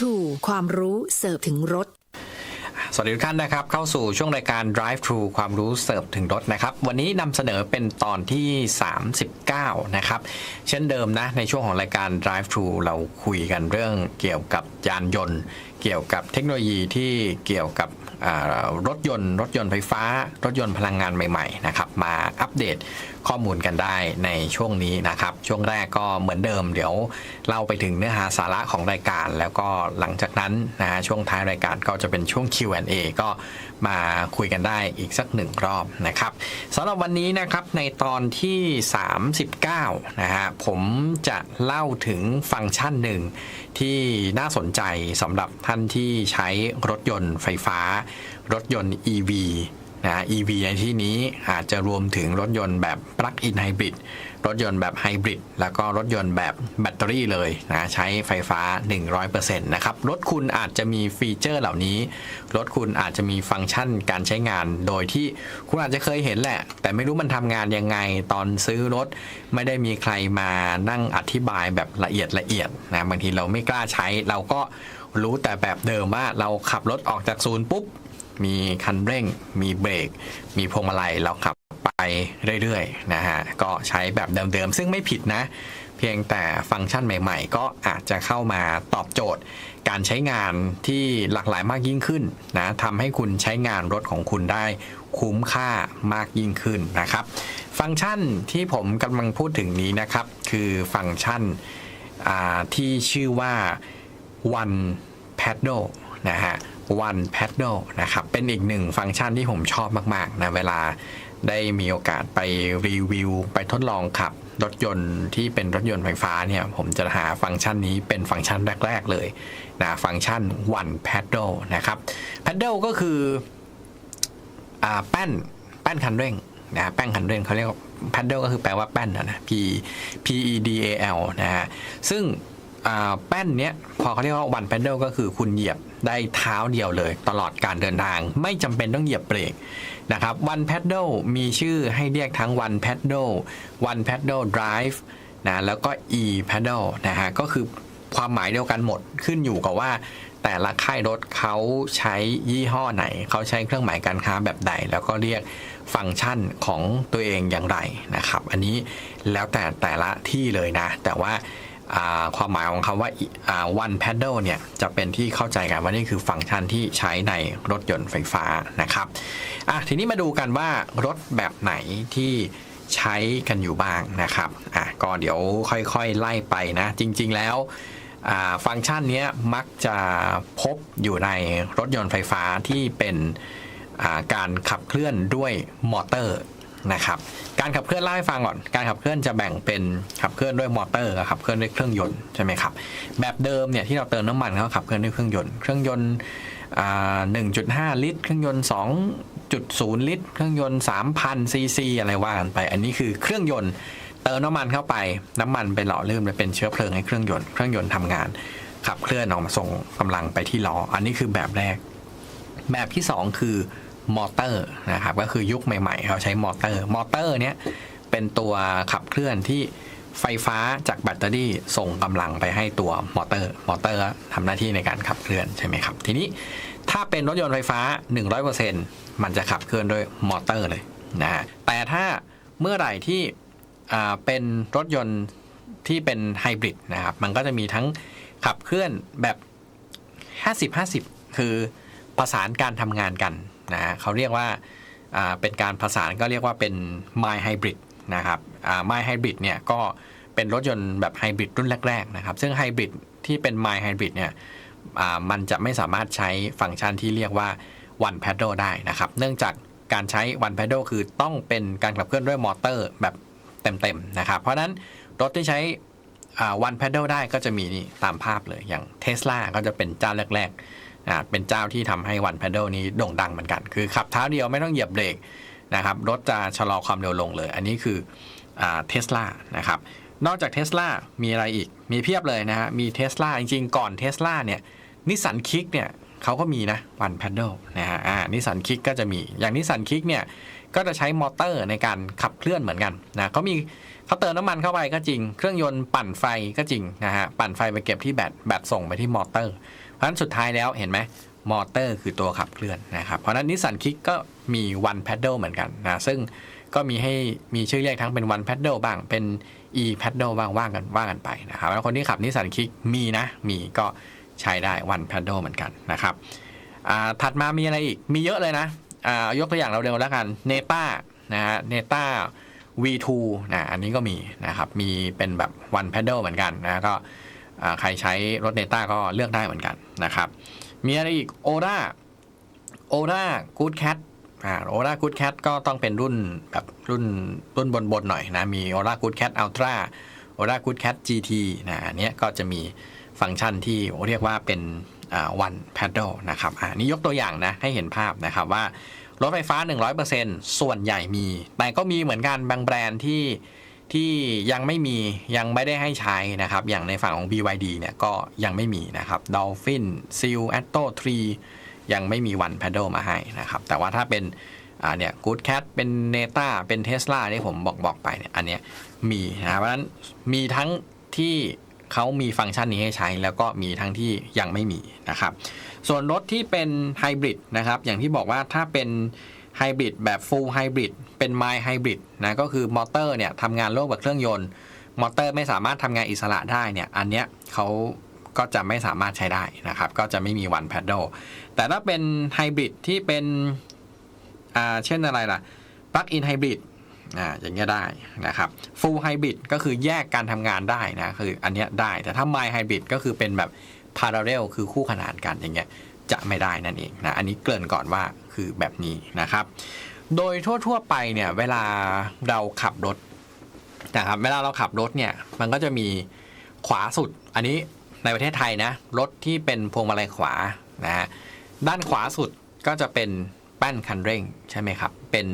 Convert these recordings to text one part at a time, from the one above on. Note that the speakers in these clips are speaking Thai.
to ความรู้เสิร์ฟถึงรถ สวัสดีทุกท่านนะครับ เข้าสู่ช่วงรายการ Drive Thru ความรู้เสิร์ฟถึงรถนะครับ วันนี้นำเสนอเป็นตอนที่ 39 นะครับ เช่นเดิมนะ ในช่วงของรายการ Drive Thru เราคุยกันเรื่องเกี่ยวกับยานยนต์ เกี่ยวกับเทคโนโลยีที่เกี่ยวกับรถยนต์ รถยนต์ไฟฟ้า รถยนต์พลังงานใหม่ๆนะครับมาอัปเดต ข้อมูลกันได้ในช่วงนี้นะครับ ช่วงแรกก็เหมือนเดิม เดี๋ยวเล่าไปถึงเนื้อหาสาระของรายการ แล้วก็หลังจากนั้นนะฮะช่วงท้ายรายการก็จะเป็นช่วง Q&A ก็มาคุยกันได้อีกสักหนึ่งรอบนะครับสำหรับวันนี้นะครับในตอนที่ 39นะฮะผมจะเล่าถึงฟังก์ชันหนึ่งที่น่าสนใจสำหรับท่านที่ใช้รถยนต์ไฟฟ้า รถยนต์ EV นะ EV ในที่นี้อาจจะรวมถึงรถยนต์แบบ Plug-in Hybrid รถยนต์แบบไฮบริดแล้วก็รถยนต์แบบแบตเตอรี่เลยนะใช้ไฟฟ้า 100%นะครับ รถคุณอาจจะมีฟีเจอร์เหล่านี้ รถคุณอาจจะมีฟังก์ชันการใช้งาน โดยที่คุณอาจจะเคยเห็นแหละ แต่ไม่รู้มันทำงานยังไงตอนซื้อรถ ไม่ได้มีใครมานั่งอธิบายแบบละเอียดละเอียดนะบางทีเราไม่กล้าใช้เราก็รู้แต่แบบเดิมว่าเราขับรถออกจากศูนย์ปุ๊บ มีคันเร่ง มีเบรก มีพวงมาลัยเราขับไปเรื่อยๆนะฮะก็ใช้แบบเดิมๆ ซึ่งไม่ผิดนะ เพียงแต่ฟังก์ชันใหม่ๆ ก็อาจจะเข้ามาตอบโจทย์ การใช้งานที่หลากหลายมากยิ่งขึ้นนะทำให้คุณใช้งานรถของคุณได้คุ้มค่ามากยิ่งขึ้นนะครับ ฟังก์ชันที่ผมกำลังพูดถึงนี้นะครับ คือฟังก์ชันที่ชื่อว่า one paddle นะฮะ one paddle นะครับ เป็นอีกหนึ่งฟังก์ชันที่ผมชอบมากๆนะเวลาได้มีโอกาสไปรีวิว ไปทดลองขับ รถยนต์ที่เป็นรถยนต์ไฟฟ้าเนี่ยผมจะหาฟังก์ชันนี้เป็นฟังก์ชันแรก ๆ เลยนะฟังก์ชัน one paddle นะครับ paddle ก็คืออแป้นแป้นคันเร่งนะแป้นคันเร่งเขาเรียกว่า paddle ก็คือแปลว่าแป้นนะ p p e d a l นะฮะซึ่ง แป้นเนี้ยพอเขาเรียกว่า one paddle ก็คือคุณเหยียบได้เท้าเดียวเลย ตลอดการเดินทาง ไม่จำเป็นต้องเหยียบเบรกนะครับ one paddle มีชื่อให้เรียกทั้ง one paddle one paddle drive นะแล้วก็ e paddle นะฮะก็คือความหมายเดียวกันหมดขึ้นอยู่กับว่า แต่ละค่ายรถเขาใช้ยี่ห้อไหน เขาใช้เครื่องหมายการค้าแบบใด แล้วก็เรียกฟังก์ชันของตัวเองอย่างไรนะครับ อันนี้แล้วแต่แต่ละที่เลยนะ แต่ว่า ความหมายของคำว่าอ่า one paddle เนี่ยจะเป็นที่เข้าใจกันว่านี่คือฟังก์ชันที่ใช้ในรถยนต์ไฟฟ้านะครับอะทีนี้มาดูกันว่ารถแบบไหนที่ใช้กันอยู่บ้างนะครับอะก็เดี๋ยวค่อยๆไล่ไปนะ จริงๆแล้วฟังก์ชันนี้มักจะพบอยู่ในรถยนต์ไฟฟ้าที่เป็นการขับเคลื่อนด้วยมอเตอร์ นะครับการขับเคลื่อนเล่าให้ฟังก่อน การขับเคลื่อนจะแบ่งเป็นขับเคลื่อนด้วยมอเตอร์กับขับเคลื่อนด้วยเครื่องยนต์ใช่ไหมครับแบบเดิมเนี่ยที่เราเติมน้ำมันเขาขับเคลื่อนด้วยเครื่องยนต์เครื่องยนต์อ่า1.5ลิตร เครื่องยนต์2.0ลิตร เครื่องยนต์3,000ซีซีอะไรว่ากันไป อันนี้คือเครื่องยนต์เติมน้ำมันเข้าไป น้ำมันไปหล่อลื่นไปเป็นเชื้อเพลิงให้เครื่องยนต์เครื่องยนต์ทำงาน ขับเคลื่อนออกมาส่งกำลังไปที่ล้ออันนี้คือแบบแรก แบบที่ 2 คือ มอเตอร์นะครับก็คือยุคใหม่ๆ เขาใช้มอเตอร์มอเตอร์เนี้ยเป็นตัวขับเคลื่อนที่ไฟฟ้าจากแบตเตอรี่ส่งกำลังไปให้ตัวมอเตอร์ มอเตอร์ทำหน้าที่ในการขับเคลื่อนใช่ไหมครับ ทีนี้ถ้าเป็นรถยนต์ไฟฟ้า 100%มันจะขับเคลื่อนด้วยมอเตอร์เลยนะแต่ถ้าเมื่อไหร่ที่เป็นรถยนต์ที่เป็นไฮบริดนะครับ มันก็จะมีทั้งขับเคลื่อนแบบ 50-50 คือประสานการทำงานกัน นะเขาเรียกว่าเป็นการประสานก็เรียกว่าเป็น My Hybrid นะครับ My Hybrid เนี่ยก็เป็นรถยนต์แบบไฮบริดรุ่นแรกๆนะครับ ซึ่งไฮบริดที่เป็น My Hybrid เนี่ยมันจะไม่สามารถใช้ฟังก์ชันที่เรียกว่า One Paddle ได้นะครับ เนื่องจากการใช้ One Paddle คือต้องเป็นการขับเคลื่อนด้วยมอเตอร์แบบเต็มๆนะครับ เพราะนั้นรถที่ใช้วันแพดเดิลได้ก็จะมีนี่ตามภาพเลยอย่างเท s l a ก็จะเป็นเจ้าแรกๆ อ่าเป็นเจ้าที่ทำให้วันแพดเดิลนี้โด่งดังเหมือนกัน คือขับเท้าเดียวไม่ต้องเหยียบเบรกนะครับรถจะชะลอความเร็วลงเลย อันนี้คือเทสลานะครับนอกจากเท s l a มีอะไรอีก มีเพียบเลยนะฮะ มีเท s l a จริงๆ ก่อนเท s l a เนี่ยนิสสันคิกเนี่ยเขาก็มีนะวันแพดเดิลนะฮะอ่านิสสันคิกก็จะมี อย่างนิสสันคิกเนี่ยก็จะใช้มอเตอร์ในการขับเคลื่อนเหมือนกันนะเขามีเขาเติมน้ำมันเข้าไปก็จริง เครื่องยนต์ปั่นไฟก็จริงนะฮะ ปั่นไฟไปเก็บที่แบต แบตส่งไปที่มอเตอร์ เพราะฉะนั้นสุดท้ายแล้วเห็นไหมมอเตอร์คือตัวขับเคลื่อนนะครับ เพราะฉะนั้นนิสสันคิกก็มี one pedal เหมือนกันนะ ซึ่งก็มีให้มีชื่อเรียกทั้งเป็น one pedal บ้างเป็น e pedal บ้างว่างกันว่างกันไปนะครับ แล้วคนที่ขับนิสสันคิกมีนะ มีก็ใช้ได้ one pedal เหมือนกันนะครับถัดมามีอะไรอีก มีเยอะเลยนะยกตัวอย่างเราเร็วแล้วกันเนต้านะฮะเนต้า V2 นะอันนี้ก็มีนะครับ มีเป็นแบบ one pedal เหมือนกันนะก็ ใครใช้รถเนต้าก็เลือกได้เหมือนกันนะครับ มีอะไรอีกโอ a าโอ a ากูดแคทอ่าโอ a ากูดแคทก็ต้องเป็นรุ่นแบบรุ่นรุ่นบนๆหน่อยนะ มีโอ a ากูดแคทอัลตร้าโอ a ากูดแคท GT นะอันนี้ก็จะมีฟังก์ชันที่เรียกว่าเป็นอ่า one pedal นะครับอ่านี่ยกตัวอย่างนะ ให้เห็นภาพนะครับว่า รถไฟฟ้า 100%ส่วนใหญ่มี แต่ก็มีเหมือนกันบางแบรนด์ที่ ที่ยังไม่มียังไม่ได้ให้ใช้นะครับ อย่างในฝั่งของ BYD เนี่ยก็ยังไม่มีนะครับ Dolphin Seal Atto 3 ยังไม่มี One Pedal มาให้นะครับ แต่ว่าถ้าเป็นอ่าเนี่ย Good Cat เป็น Neta เป็น Tesla ที่ผมบอกบอกไปเนี่ยอันเนี้ยมีนะเพราะฉะนั้นมีทั้งที่เขามีฟังก์ชันนี้ให้ใช้ แล้วก็มีทั้งที่ยังไม่มีนะครับ ส่วนรถที่เป็นไฮบริดนะครับ อย่างที่บอกว่าถ้าเป็น ไฮบริดแบบ full ไฮบริดเป็นไมล์ไฮบริดนะก็คือมอเตอร์เนี่ยทำงานร่วมกับเครื่องยนต์ มอเตอร์ไม่สามารถทำงานอิสระได้เนี่ยอันเนี้ยเขาก็จะไม่สามารถใช้ได้นะครับ ก็จะไม่มี one pedal แต่ถ้าเป็นไฮบริดที่เป็นอ่าเช่นอะไรล่ะ plug in hybrid อ่าอย่างเงี้ยได้นะครับ full hybrid ก็คือแยกการทำงานได้นะคืออันเนี้ยได้ แต่ถ้า mild hybrid ก็คือเป็นแบบ parallel คือคู่ขนานกันอย่างเงี้ยจะไม่ได้นั่นเองนะอันนี้เกริ่นก่อนว่า คือแบบนี้นะครับ โดยทั่วๆไปเนี่ยเวลาเราขับรถนะครับเวลาเราขับรถเนี่ยมันก็จะมีขวาสุด อันนี้ในประเทศไทยนะรถที่เป็นพวงมาลัยขวานะฮะด้านขวาสุดก็จะเป็นแป้นคันเร่งใช่ไหมครับ เป็น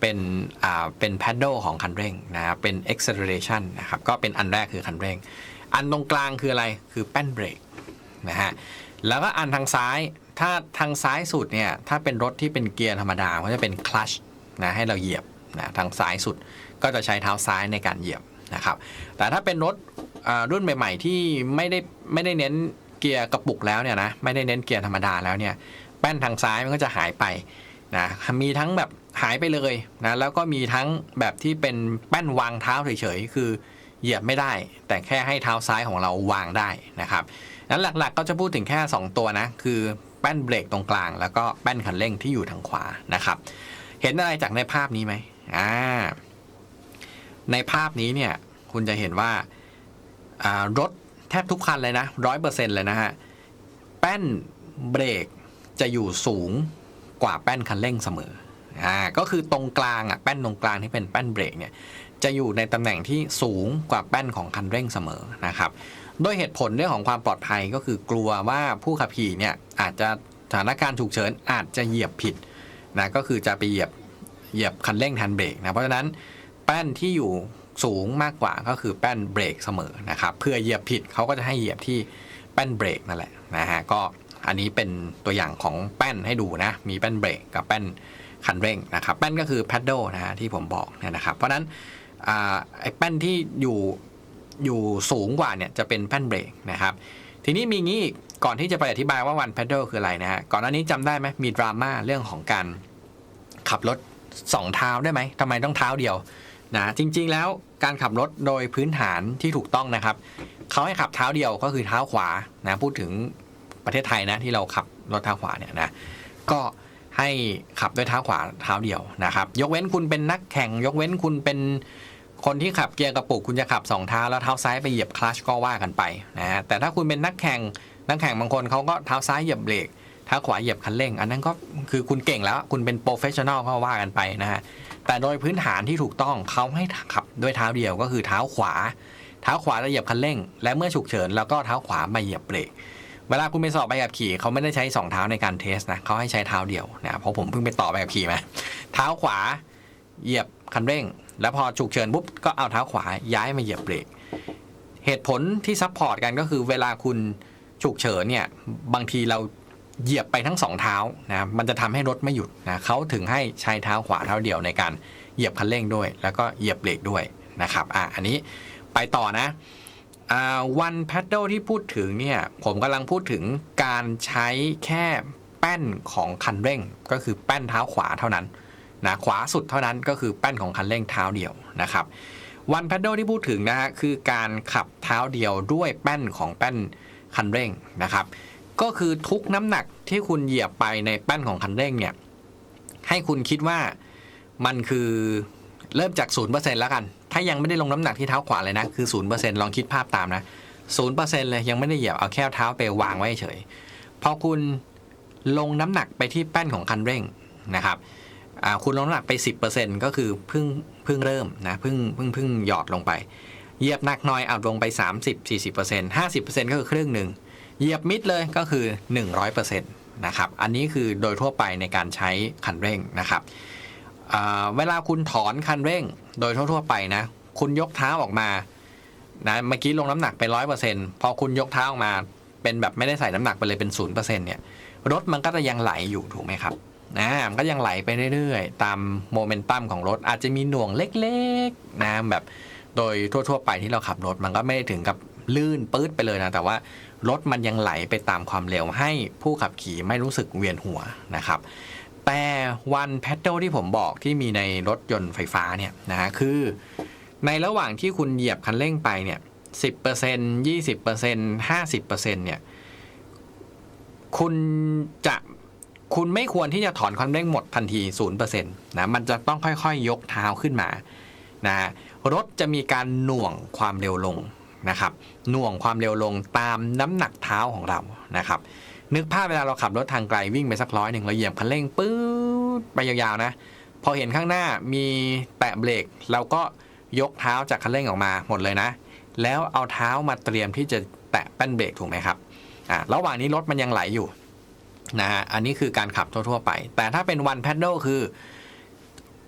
เป็นอ่าเป็น paddle ของคันเร่งนะเป็น acceleration นะครับก็เป็นอันแรกคือคันเร่ง อันตรงกลางคืออะไรคือแป้นเบรกนะฮะแล้วก็อันทางซ้าย ถ้าทางซ้ายสุดเนี่ยถ้าเป็นรถที่เป็นเกียร์ธรรมดาก็จะเป็นคลัชนะให้เราเหยียบนะทางซ้ายสุดก็จะใช้เท้าซ้ายในการเหยียบนะครับแต่ถ้าเป็นรถรุ่นใหม่ ๆ ที่ไม่ได้ไม่ได้เน้นเกียร์กระปุกแล้วเนี่ยนะไม่ได้เน้นเกียร์ธรรมดาแล้วเนี่ยแป้นทางซ้ายมันก็จะหายไปนะมีทั้งแบบหายไปเลยนะแล้วก็มีทั้งแบบที่เป็นแป้นวางเท้าเฉยๆคือเหยียบไม่ได้ แต่แค่ให้เท้าซ้ายของเราวางได้นะครับนั้นหลักๆก็จะพูดถึงแค่ 2 ตัวนะคือ แป้นเบรกตรงกลาง แล้วก็แป้นคันเร่งที่อยู่ทางขวานะครับ เห็นอะไรจากในภาพนี้ไหมอ่าในภาพนี้เนี่ยคุณจะเห็นว่ารถแทบทุกคันเลยนะร้อยเปอร์เซ็นต์เลยนะฮะ แป้นเบรกจะอยู่สูงกว่าแป้นคันเร่งเสมออ่าก็คือตรงกลางอะแป้นตรงกลางที่เป็นแป้นเบรกเนี่ยจะอยู่ในตำแหน่งที่สูงกว่าแป้นของคันเร่งเสมอนะครับ โดยเหตุผลเรื่องของความปลอดภัยก็คือกลัวว่าผู้ขับขี่เนี่ย อาจจะสถานการณ์ฉุกเฉินอาจจะเหยียบผิดนะก็คือจะไปเหยียบเหยียบคันเร่งแทนเบรกนะเพราะฉะนั้นแป้นที่อยู่สูงมากกว่าก็คือแป้นเบรกเสมอนะครับเพื่อเหยียบผิดเขาก็จะให้เหยียบที่แป้นเบรกนั่นแหละนะฮะก็อันนี้เป็นตัวอย่างของแป้นให้ดูนะ มีแป้นเบรกกับแป้นคันเร่งนะครับ แป้นก็คือ paddle นะฮะที่ผมบอกเนี่ยนะครับ เพราะฉะนั้นอ่าไอ้แป้นที่อยู่อยู่สูงกว่าเนี่ยจะเป็นแป้นเบรกนะครับ ทีนี้มีงี้อีก ก่อนที่จะไปอธิบายว่า one pedal คืออะไรนะฮะ ก่อนหน้านี้จำได้ไหมมีดราม่าเรื่องของการขับรถสองเท้าได้ไหมทำไมต้องเท้าเดียวนะจริงๆแล้วการขับรถโดยพื้นฐานที่ถูกต้องนะครับเขาให้ขับเท้าเดียวก็คือเท้าขวานะพูดถึงประเทศไทยนะที่เราขับรถเท้าขวาเนี่ยนะก็ให้ขับด้วยเท้าขวาเท้าเดียวนะครับ ยกเว้นคุณเป็นนักแข่ง ยกเว้นคุณเป็นคนที่ขับเกียร์กระปุกคุณจะขับสองเท้าแล้วเท้าซ้ายไปเหยียบคลัชก็ว่ากันไปนะฮะแต่ถ้าคุณเป็นนักแข่ง นักแข่งบางคนเขาก็เท้าซ้ายเหยียบเบรกเท้าขวาเหยียบคันเร่ง อันนั้นก็คือคุณเก่งแล้ว คุณเป็นโปรเฟชชั่นอลก็ว่ากันไปนะฮะแต่โดยพื้นฐานที่ถูกต้องเขาให้ขับด้วยเท้าเดียวก็คือเท้าขวา เท้าขวาจะเหยียบคันเร่ง และเมื่อฉุกเฉินแล้วก็เท้าขวามาเหยียบเบรกเวลาคุณไปสอบใบขับขี่เขาไม่ได้ใช้สองเท้าในการเทสนะเขาให้ใช้เท้าเดียวนะเพราะผมเพิ่งไปต่อใบขับขี่มาเท้าขวาเหยียบคันเร่ง แล้วพอฉุกเฉินปุ๊บก็เอาเท้าขวาย้ายมาเหยียบเบรกเหตุผลที่ซัพพอร์ตกันก็คือเวลาคุณ ฉุกเฉินเนี่ยบางทีเราเหยียบไปทั้งสองเท้านะมันจะทำให้รถไม่หยุดนะเขาถึงให้ใช้เท้าขวาเท้าเดียวในการเหยียบคันเร่งด้วย แล้วก็เหยียบเบรกด้วยนะครับอะอันนี้ไปต่อนะวันแพดเดิลที่พูดถึงเนี่ยผมกำลังพูดถึงการใช้แค่แป้นของคันเร่ง ก็คือแป้นเท้าขวาเท่านั้นนะขวาสุดเท่านั้นก็คือแป้นของคันเร่งเท้าเดียวนะครับวันแพดเดิลที่พูดถึงนะฮะคือการขับเท้าเดียวด้วยแป้นของแป้น คันเร่งนะครับ ก็คือทุกน้ำหนักที่คุณเหยียบไปในแป้นของคันเร่งเนี่ย ให้คุณคิดว่ามันคือเริ่มจาก0%แล้วกัน ถ้ายังไม่ได้ลงน้ำหนักที่เท้าขวาเลยนะ คือ0%ลองคิดภาพตามนะ0%เปอร์เซ็นต์เลยยังไม่ได้เหยียบเอาแค่เท้าไปวางไว้เฉย พอคุณลงน้ำหนักไปที่แป้นของคันเร่งนะครับคุณลงน้ำหนักไป 10%ก็คือเพิ่งเพิ่งเริ่มนะเพิ่งเพิ่งเพิ่งหยอดลงไป เหยียบหนักหน่อยเอาลงไป 30 40 50 ก็คือครึ่งหนึ่งเหยียบมิดเลยก็คือ 100%นะครับ อันนี้คือโดยทั่วไปในการใช้คันเร่งนะครับอ่าเวลาคุณถอนคันเร่งโดยทั่วๆไปนะ คุณยกเท้าออกมานะเมื่อกี้ลงน้ำหนักไปร้อยเปอร์เซ็นต์พอคุณยกเท้าออกมา เป็นแบบไม่ได้ใส่น้ำหนักไปเลยเป็นศูนย์เปอร์เซ็นต์เนี่ยรถมันก็จะยังไหลอยู่ถูกไหมครับนะมันก็ยังไหลไปเรื่อยๆ ตามโมเมนตัมของรถอาจจะมีหน่วงเล็กๆนะแบบ โดยทั่ว ๆ ไปที่เราขับรถมันก็ไม่ได้ถึงกับลื่นปื๊ดไปเลยนะ แต่ว่ารถมันยังไหลไปตามความเร็วให้ผู้ขับขี่ไม่รู้สึกเวียนหัวนะครับ แต่วันแพดเดิลที่ผมบอกที่มีในรถยนต์ไฟฟ้าเนี่ยนะฮะคือ ในระหว่างที่คุณเหยียบคันเร่งไปเนี่ยสิบเปอร์เซ็นยี่สิบเปอร์เซ็นห้าสิบเปอร์เซ็นเนี่ยคุณจะคุณไม่ควรที่จะถอนคันเร่งหมดทันทีศูนย์เปอร์เซ็นต์นะมันจะต้องค่อยๆยกเท้าขึ้นมานะฮะ รถจะมีการหน่วงความเร็วลงนะครับหน่วงความเร็วลงตามน้ำหนักเท้าของเรานะครับ นึกภาพเวลาเราขับรถทางไกลวิ่งไปสักร้อยหนึ่งเราเหยียบคันเร่งปื๊ดไปยาวๆนะ พอเห็นข้างหน้ามีแตะเบรกเราก็ยกเท้าจากคันเร่งออกมาหมดเลยนะ แล้วเอาเท้ามาเตรียมที่จะแตะแป้นเบรกถูกไหมครับอ่าระหว่างนี้รถมันยังไหลอยู่นะฮะอันนี้คือการขับทั่วๆไป แต่ถ้าเป็นวันแพดเดิลคือ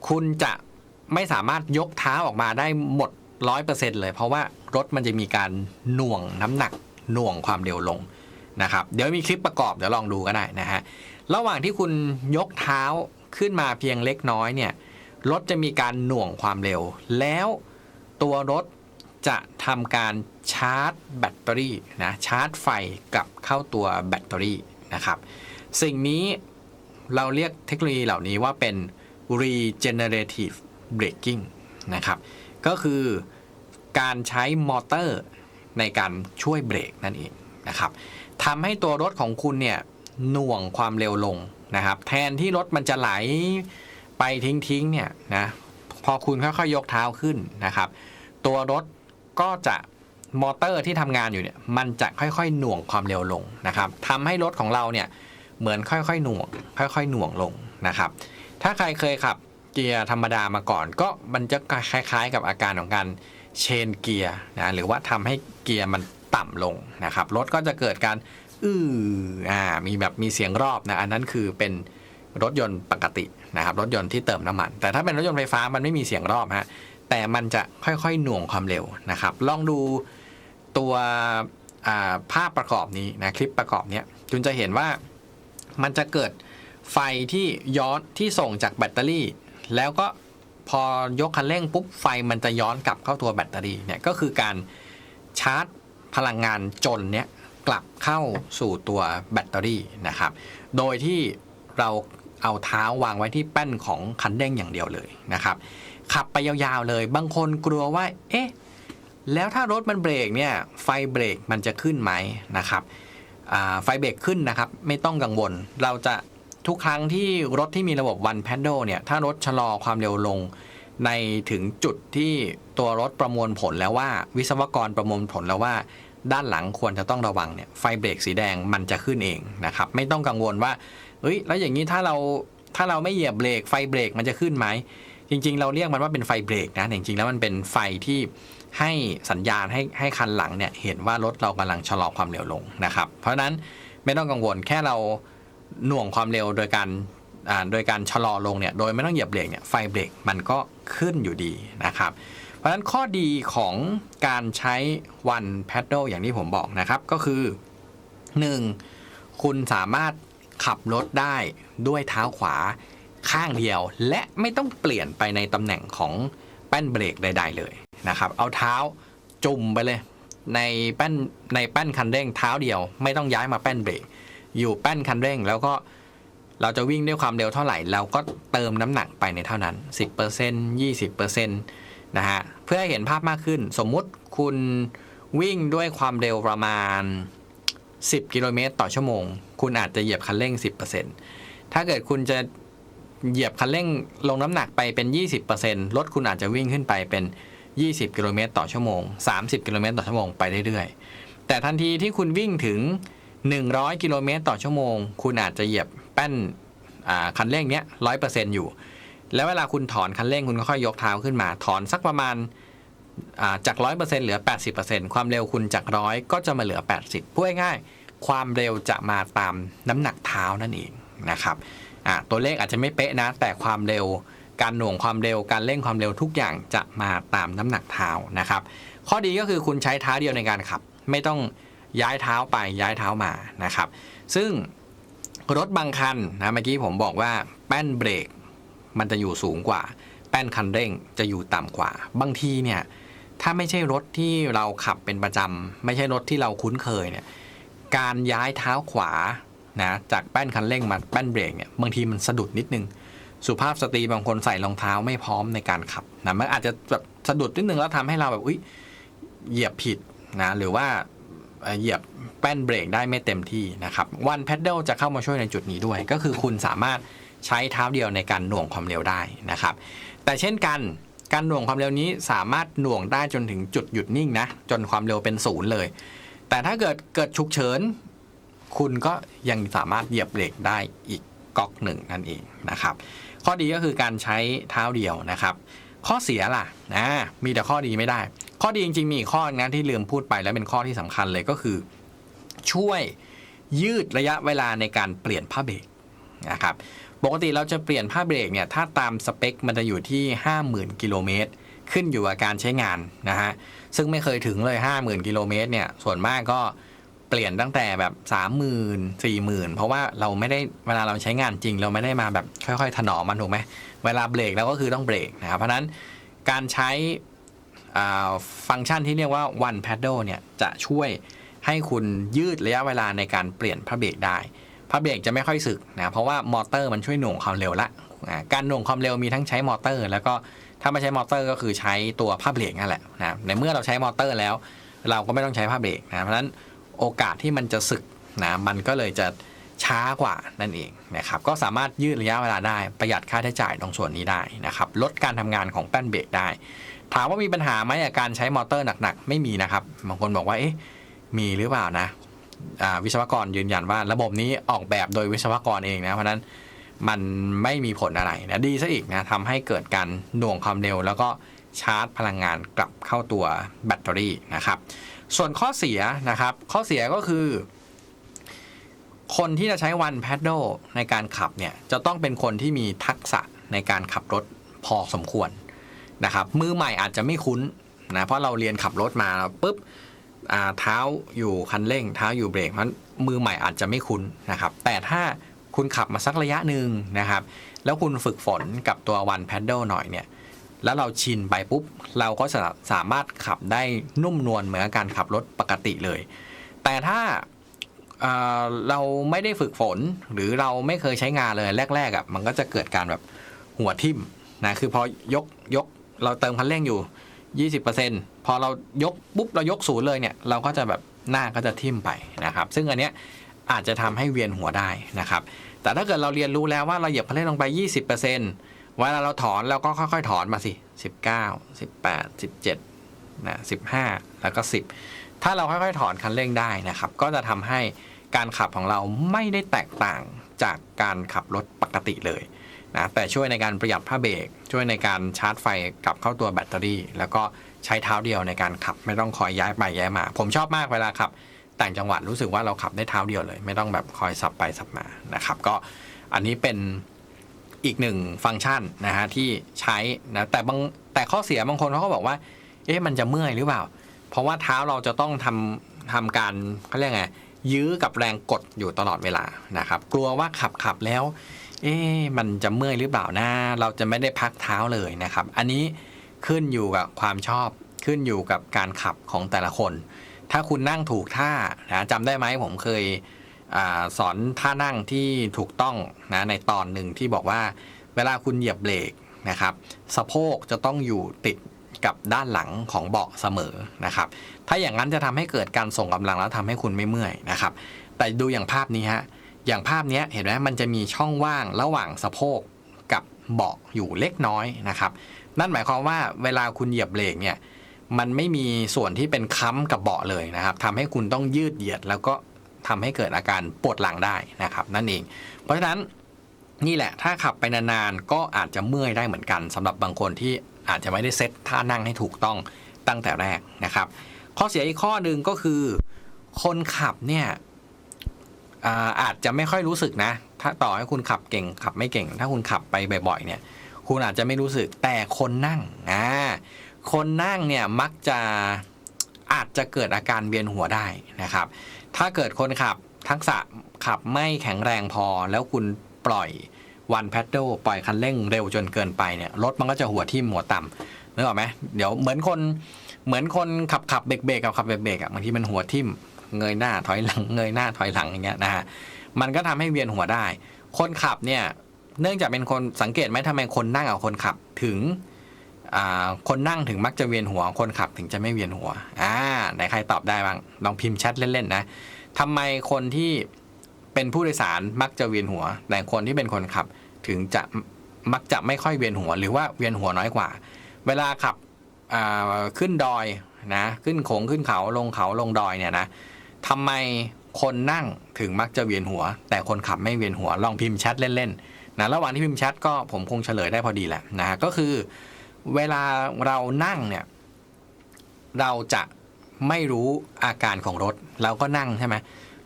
คุณจะ ไม่สามารถยกเท้าออกมาได้หมดร้อยเปอร์เซ็นเลย เพราะว่ารถมันจะมีการหน่วงน้ำหนักหน่วงความเร็วลงนะครับเดี๋ยวมีคลิปประกอบเดี๋ยวลองดูก็ได้นะฮะระหว่างที่คุณยกเท้าขึ้นมาเพียงเล็กน้อยเนี่ยรถจะมีการหน่วงความเร็ว แล้วตัวรถจะทำการชาร์จแบตเตอรี่นะชาร์จไฟกลับเข้าตัวแบตเตอรี่นะครับสิ่งนี้เราเรียกเทคโนโลยีเหล่านี้ว่าเป็น regenerative braking นะครับ ก็คือการใช้มอเตอร์ในการช่วยเบรกนั่นเองนะครับทำให้ตัวรถของคุณเนี่ยหน่วงความเร็วลงนะครับ แทนที่รถมันจะไหลไปทิ้งๆเนี่ยนะพอคุณค่อยๆยกเท้าขึ้นนะครับ ตัวรถก็จะมอเตอร์ที่ทำงานอยู่เนี่ยมันจะค่อยๆหน่วงความเร็วลงนะครับทำให้รถของเราเนี่ยเหมือนค่อยๆหน่วง ค่อยๆหน่วงลงนะครับ ถ้าใครเคยขับ เกียร์ธรรมดามาก่อน ก็มันจะคล้ายๆ กับอาการของการเชนเกียร์นะหรือว่าทำให้เกียร์มันต่ำลงนะครับรถก็จะเกิดการอื้ออ่ามีแบบมีเสียงรอบนะอันนั้นคือเป็นรถยนต์ปกตินะครับรถยนต์ที่เติมน้ำมัน แต่ถ้าเป็นรถยนต์ไฟฟ้ามันไม่มีเสียงรอบฮะแต่มันจะค่อยๆหน่วงความเร็วนะครับ ลองดูตัวภาพประกอบนี้นะคลิปประกอบเนี้ยคุณจะเห็นว่ามันจะเกิดไฟที่ย้อนที่ส่งจากแบตเตอรี่ แล้วก็พอยกคันเร่งปุ๊บไฟมันจะย้อนกลับเข้าตัวแบตเตอรี่เนี่ยก็คือการชาร์จพลังงานจนเนี่ยกลับเข้าสู่ตัวแบตเตอรี่นะครับ โดยที่เราเอาเท้าวางไว้ที่แป้นของคันเร่งอย่างเดียวเลยนะครับ ขับไปยาวๆเลย บางคนกลัวว่า เอ๊ะ แล้วถ้ารถมันเบรกเนี่ย ไฟเบรกมันจะขึ้นไหมนะครับไฟเบรกขึ้นนะครับ ไม่ต้องกังวล เราจะ ทุกครั้งที่รถที่มีระบบ one pedal เนี่ย ถ้ารถชะลอความเร็วลง ในถึงจุดที่ตัวรถประมวลผลแล้วว่า วิศวกรประมวลผลแล้วว่า ด้านหลังควรจะต้องระวังเนี่ยไฟเบรกสีแดงมันจะขึ้นเองนะครับ ไม่ต้องกังวลว่าเอ้ยแล้วอย่างนี้ถ้าเราถ้าเราไม่เหยียบเบรกไฟเบรกมันจะขึ้นไหมจริง ๆ เราเรียกมันว่าเป็นไฟเบรกนะจริงๆแล้วมันเป็นไฟที่ให้สัญญาณให้ให้คันหลังเนี่ยเห็นว่ารถเรากำลังชะลอความเร็วลงนะครับ เพราะฉะนั้นไม่ต้องกังวลแค่เรา หน่วงความเร็วโดยการโดยการชะลอลงเนี่ยโดยไม่ต้องเหยียบเบรกเนี่ยไฟเบรกมันก็ขึ้นอยู่ดีนะครับ เพราะฉะนั้นข้อดีของการใช้ one paddle อย่างที่ผมบอกนะครับ ก็คือ 1. คุณสามารถขับรถได้ด้วยเท้าขวาข้างเดียว และไม่ต้องเปลี่ยนไปในตำแหน่งของแป้นเบรกใด ๆ เลยนะครับ เอาเท้าจุ่มไปเลย ในแป้นในแป้นคันเร่งเท้าเดียว ไม่ต้องย้ายมาแป้นเบรก อยู่แป้นคันเร่ง แล้วก็เราจะวิ่งด้วยความเร็วเท่าไหร่ เราก็เติมน้ำหนักไปในเท่านั้น 10% 20%นะฮะ เพื่อให้เห็นภาพมากขึ้น สมมุติคุณวิ่งด้วยความเร็วประมาณ 10 กิโลเมตรต่อชั่วโมง คุณอาจจะเหยียบคันเร่ง 10%ถ้าเกิดคุณจะเหยียบคันเร่งลงน้ำหนักไปเป็น 20%รถคุณอาจจะวิ่งขึ้นไปเป็น 20 กิโลเมตรต่อชั่วโมง 30 กิโลเมตรต่อชั่วโมงไปเรื่อยๆ แต่ทันทีที่คุณวิ่งถึง 100 กิโลเมตรต่อชั่วโมง คุณอาจจะเหยียบแป้นคันเร่งเนี้ย100%อยู่ แล้วเวลาคุณถอนคันเร่งคุณก็ค่อยยกเท้าขึ้นมา ถอนสักประมาณอ่าจาก100%เหลือ80%ความเร็วคุณจากร้อยก็จะมาเหลือ80พูดง่ายๆความเร็วจะมาตามน้ำหนักเท้านั่นเองนะครับตัวเลขอาจจะไม่เป๊ะนะ แต่ความเร็วการหน่วงความเร็วการเร่งความเร็วทุกอย่างจะมาตามน้ำหนักเท้านะครับ ข้อดีก็คือคุณใช้เท้าเดียวในการขับ ไม่ต้อง ย้ายเท้าไปย้ายเท้ามานะครับ ซึ่งรถบางคันนะเมื่อกี้ผมบอกว่าแป้นเบรกมันจะอยู่สูงกว่า แป้นคันเร่งจะอยู่ต่ำกว่า บางทีเนี่ยถ้าไม่ใช่รถที่เราขับเป็นประจำไม่ใช่รถที่เราคุ้นเคยเนี่ยการย้ายเท้าขวานะจากแป้นคันเร่งมาแป้นเบรกเนี่ยบางทีมันสะดุดนิดนึง สุภาพสตรีบางคนใส่รองเท้าไม่พร้อมในการขับนะมันอาจจะแบบสะดุดนิดนึงแล้วทำให้เราแบบอุ้ยเหยียบผิดนะหรือว่า เหยียบแป้นเบรกได้ไม่เต็มที่นะครับวันแพดเดิลจะเข้ามาช่วยในจุดนี้ด้วย ก็คือคุณสามารถใช้เท้าเดียวในการหน่วงความเร็วได้นะครับ แต่เช่นกันการหน่วงความเร็วนี้สามารถหน่วงได้จนถึงจุดหยุดนิ่งนะ จนความเร็วเป็นศูนย์เลย แต่ถ้าเกิดเกิดฉุกเฉิน คุณก็ยังสามารถเหยียบเบรกได้อีกก๊อกหนึ่งนั่นเองนะครับ ข้อดีก็คือการใช้เท้าเดียวนะครับ ข้อเสียล่ะนะมีแต่ข้อดีไม่ได้ ข้อดีจริงๆมีอีกข้อนึงนะที่ลืมพูดไปแล้วเป็นข้อที่สำคัญเลยก็คือ ช่วยยืดระยะเวลาในการเปลี่ยนผ้าเบรกนะครับปกติเราจะเปลี่ยนผ้าเบรกเนี่ยถ้าตามสเปคมันจะอยู่ที่ 50,000กิโลเมตรขึ้นอยู่กับการใช้งานนะฮะซึ่งไม่เคยถึงเลย 50,000กิโลเมตรเนี่ยส่วนมากก็เปลี่ยนตั้งแต่แบบ 30,000 40,000 เพราะว่าเราไม่ได้เวลาเราใช้งานจริง เราไม่ได้มาแบบค่อยๆ ถนอมมันถูกไหมเวลาเบรกเราก็คือต้องเบรกนะครับเพราะนั้นการใช้ ฟังก์ชันที่เรียกว่า one paddle เนี่ยจะช่วยให้คุณยืดระยะเวลาในการเปลี่ยนผ้าเบรกได้ผ้าเบรกจะไม่ค่อยสึกนะเพราะว่ามอเตอร์มันช่วยหน่วงความเร็วละการหน่วงความเร็วมีทั้งใช้มอเตอร์ แล้วก็ถ้าไม่ใช้มอเตอร์ก็คือใช้ตัวผ้าเบรกนั่นแหละนะในเมื่อเราใช้มอเตอร์แล้ว เราก็ไม่ต้องใช้ผ้าเบรกนะเพราะฉะนั้นโอกาสที่มันจะสึกนะมันก็เลยจะช้ากว่านั่นเองนะครับก็สามารถยืดระยะเวลาได้ประหยัดค่าใช้จ่ายตรงส่วนนี้ได้นะครับลดการทำงานของแป้นเบรกได้ ถามว่ามีปัญหาไหมการใช้มอเตอร์หนักๆ ไม่มีนะครับบางคนบอกว่าเอ๊ะมีหรือเปล่านะาวิศวกรยืนยันว่าระบบนี้ออกแบบโดยวิศวกรเองนะเพราะฉะนั้นมันไม่มีผลอะไรนะดีซะอีกนะทำให้เกิดการหน่วงความเร็ว แล้วก็ชาร์จพลังงานกลับเข้าตัวแบตเตอรี่นะครับ ส่วนข้อเสียนะครับ ข้อเสียก็คือ คนที่จะใช้วันแพดโดในการขับเนี่ยจะต้องเป็นคนที่มีทักษะในการขับรถพอสมควร นะครับมือใหม่อาจจะไม่คุ้นนะเพราะเราเรียนขับรถมาปุ๊บเท้าอยู่คันเร่ง เท้าอยู่เบรกเพราะมือใหม่อาจจะไม่คุ้นนะครับ แต่ถ้าคุณขับมาสักระยะหนึ่งนะครับ แล้วคุณฝึกฝนกับตัววันแพดเดิลหน่อยเนี่ยแล้วเราชินไปปุ๊บ เราก็จะสามารถขับได้นุ่มนวลเหมือนการขับรถปกติเลย แต่ถ้าเเราไม่ได้ฝึกฝนหรือเราไม่เคยใช้งานเลยแรกๆอะมันก็จะเกิดการแบบหัวทิ่มนะคือพอยกยก เราเติมคันเร่งอยู่ 20%พอเรายกปุ๊บเรายกศูนย์เลยเนี่ยเราก็จะแบบหน้าก็จะทิ่มไปนะครับ ซึ่งอันเนี้ยอาจจะทำให้เวียนหัวได้นะครับ แต่ถ้าเกิดเราเรียนรู้แล้วว่าเราเหยียบคันเร่งลงไป 20%เวลาเราถอนเราก็ค่อยๆ ถอนมาสิ 19 18 17นะ15 แล้วก็ 10 ถ้าเราค่อยๆ ถอนคันเร่งได้นะครับ ก็จะทำให้การขับของเราไม่ได้แตกต่างจากการขับรถปกติเลย นะแต่ช่วยในการประหยัดผ้าเบรกช่วยในการชาร์จไฟกลับเข้าตัวแบตเตอรี่ แล้วก็ใช้เท้าเดียวในการขับไม่ต้องคอยย้ายไปย้ายมา ผมชอบมากเวลาขับต่างจังหวัดรู้สึกว่าเราขับได้เท้าเดียวเลย ไม่ต้องแบบคอยสับไปสับมานะครับ ก็อันนี้เป็นอีกหนึ่งฟังก์ชันนะฮะที่ใช้นะแต่บางแต่ข้อเสียบางคนเขาก็บอกว่า เอ๊ะมันจะเมื่อยหรือเปล่า เพราะว่าเท้าเราจะต้องทำทำการเขาเรียกไงยื้อกับแรงกดอยู่ตลอดเวลานะครับ กลัวว่าขับขับแล้ว เอ๊มันจะเมื่อยหรือเปล่านะ เราจะไม่ได้พักเท้าเลยนะครับ อันนี้ขึ้นอยู่กับความชอบขึ้นอยู่กับการขับของแต่ละคน ถ้าคุณนั่งถูกท่านะจำได้ไหมผมเคยอสอนท่านั่งที่ถูกต้องนะในตอนหนึ่งที่บอกว่า เวลาคุณเหยียบเบรกนะครับ สะโพกจะต้องอยู่ติดกับด้านหลังของเบาะเสมอนะครับ ถ้าอย่างนั้นจะทำให้เกิดการส่งกำลังแล้วทำให้คุณไม่เมื่อยนะครับ แต่ดูอย่างภาพนี้ฮะ อย่างภาพนี้เห็นไหมมันจะมีช่องว่างระหว่างสะโพกกับเบาะอยู่เล็กน้อยนะครับ นั่นหมายความว่าเวลาคุณเหยียบเบรกเนี่ยมันไม่มีส่วนที่เป็นค้ำกับเบาะเลยนะครับทำให้คุณต้องยืดเหยียด แล้วก็ทำให้เกิดอาการปวดหลังได้นะครับ นั่นเอง เพราะฉะนั้นนี่แหละถ้าขับไปนานๆก็อาจจะเมื่อยได้เหมือนกันสำหรับบางคนที่อาจจะไม่ได้เซตท่านั่งให้ถูกต้องตั้งแต่แรกนะครับ ข้อเสียอีกข้อหนึ่งก็คือ คนขับเนี่ย อาอาจจะไม่ค่อยรู้สึกนะ ถ้าต่อให้คุณขับเก่งขับไม่เก่ง ถ้าคุณขับไปบ่อยๆเนี่ย คุณอาจจะไม่รู้สึกแต่คนนั่งอ่าคนนั่งเนี่ยมักจะอาจจะเกิดอาการเวียนหัวได้นะครับ ถ้าเกิดคนขับทักษะขับไม่แข็งแรงพอแล้วคุณปล่อยวันแพดเดิลปล่อยคันเร่งเร็วจนเกินไปเนี่ยรถมันก็จะหัวทิ่มหัวต่ำนึกออกไหมเดี๋ยวเหมือนคนเหมือนคนขับขับเบรกเบรกกับขับเบรกเบรกอะบางทีมันหัวทิ่ม เงยหน้าถอยหลังเงยหน้าถอยหลังอย่างเงี้ยนะฮะมันก็ทำให้เวียนหัวได้ คนขับเนี่ยเนื่องจากเป็นคนสังเกตไหมทำไมคนนั่งกับคนขับถึงคนนั่งถึงมักจะเวียนหัว คนขับถึงจะไม่เวียนหัวอ่าไหนใครตอบได้บ้างลองพิมพ์แชทเล่นๆนะทำไมคนที่เป็นผู้โดยสารมักจะเวียนหัว แต่คนที่เป็นคนขับถึงจะมักจะไม่ค่อยเวียนหัว หรือว่าเวียนหัวน้อยกว่า เวลาขับขึ้นดอยนะขึ้นโขงขึ้นเขาลงเขาลงดอยเนี่ยนะ ทำไมคนนั่งถึงมักจะเวียนหัว แต่คนขับไม่เวียนหัวลองพิมพ์แชทเล่นๆนะระหว่างที่พิมพ์แชทก็ผมคงเฉลยได้พอดีแหละนะฮะก็คือเวลาเรานั่งเนี่ยเราจะไม่รู้อาการของรถเราก็นั่งใช่ไหม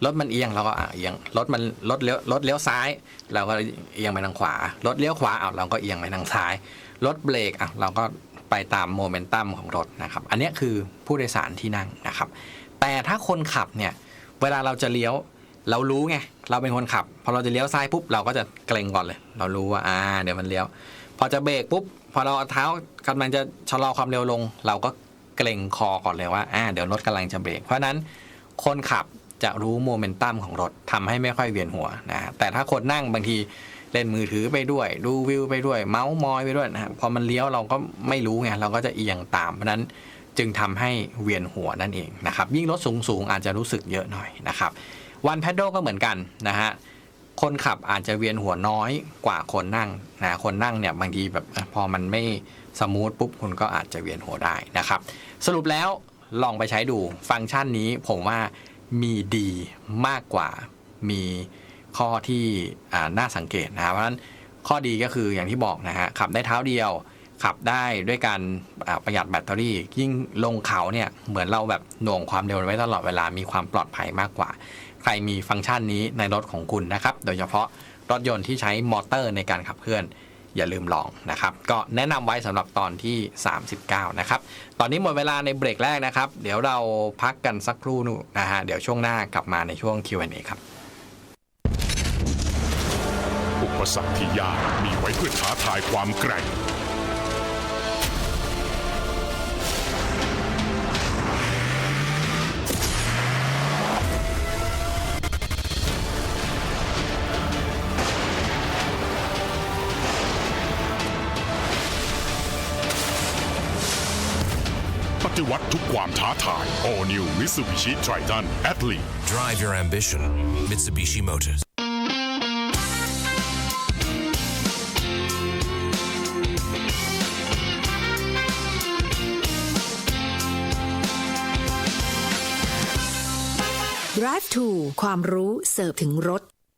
รถมันเอียงเราก็อะเอียงรถมันรถเลี้ยวรถเลี้ยวซ้าย เราก็เอียงไปทางขวา รถเลี้ยวขวาอะเราก็เอียงไปทางซ้าย รถเบรกอะเราก็ไปตามโมเมนตัมของรถนะครับ อันนี้คือผู้โดยสารที่นั่งนะครับ แต่ถ้าคนขับเนี่ย เวลาเราจะเลี้ยว เรารู้ไง เราเป็นคนขับ พอเราจะเลี้ยวซ้ายปุ๊บ เราก็จะเกรงก่อนเลย เรารู้ว่า อ่า เดี๋ยวมันเลี้ยว พอจะเบรกปุ๊บ พอเราเอาเท้ากำลังจะชะลอความเร็วลง เราก็เกรงคอก่อนเลยว่า อ่า เดี๋ยวรถกำลังจะเบรก เพราะนั้นคนขับจะรู้โมเมนตัมของรถทำให้ไม่ค่อยเวียนหัวนะแต่ถ้าคนนั่งบางทีเล่นมือถือไปด้วย ดูวิวไปด้วย เมาส์มอยไปด้วยนะพอมันเลี้ยวเราก็ไม่รู้ไงเราก็จะเอียงตามเพราะนั้น จึงทำให้เวียนหัวนั่นเองนะครับ ยิ่งรถสูงๆ อาจจะรู้สึกเยอะหน่อยนะครับวันแพดโดก็เหมือนกันนะฮะคนขับอาจจะเวียนหัวน้อยกว่าคนนั่งนะคนนั่งเนี่ยบางทีแบบพอมันไม่สมูทปุ๊บคุณก็อาจจะเวียนหัวได้นะครับ สรุปแล้วลองไปใช้ดูฟังก์ชันนี้ผมว่ามีดีมากกว่ามีข้อที่น่าสังเกตนะครับเพราะฉะนั้นข้อดีก็คืออย่างที่บอกนะฮะขับได้เท้าเดียว ขับได้ด้วยการประหยัดแบตเตอรี่ ยิ่งลงเขาเนี่ยเหมือนเราแบบหน่วงความเร็วไว้ตลอดเวลามีความปลอดภัยมากกว่า ใครมีฟังก์ชันนี้ในรถของคุณนะครับ โดยเฉพาะรถยนต์ที่ใช้มอเตอร์ในการขับเคลื่อนอย่าลืมลองนะครับ ก็แนะนำไว้สำหรับตอนที่ 39 นะครับ ตอนนี้หมดเวลาในเบรกแรกนะครับ เดี๋ยวเราพักกันสักครู่นู่นนะฮะ เดี๋ยวช่วงหน้ากลับมาในช่วง Q&A ครับ อุปสรรคที่ยากมีไว้เพื่อท้าทายความแกร่ง ฏิวัติทุกความท้าทาย All New Mitsubishi Triton Athlete Drive your ambition. Mitsubishi Motors. Drive to ความรู้เสิร์ฟถึงรถ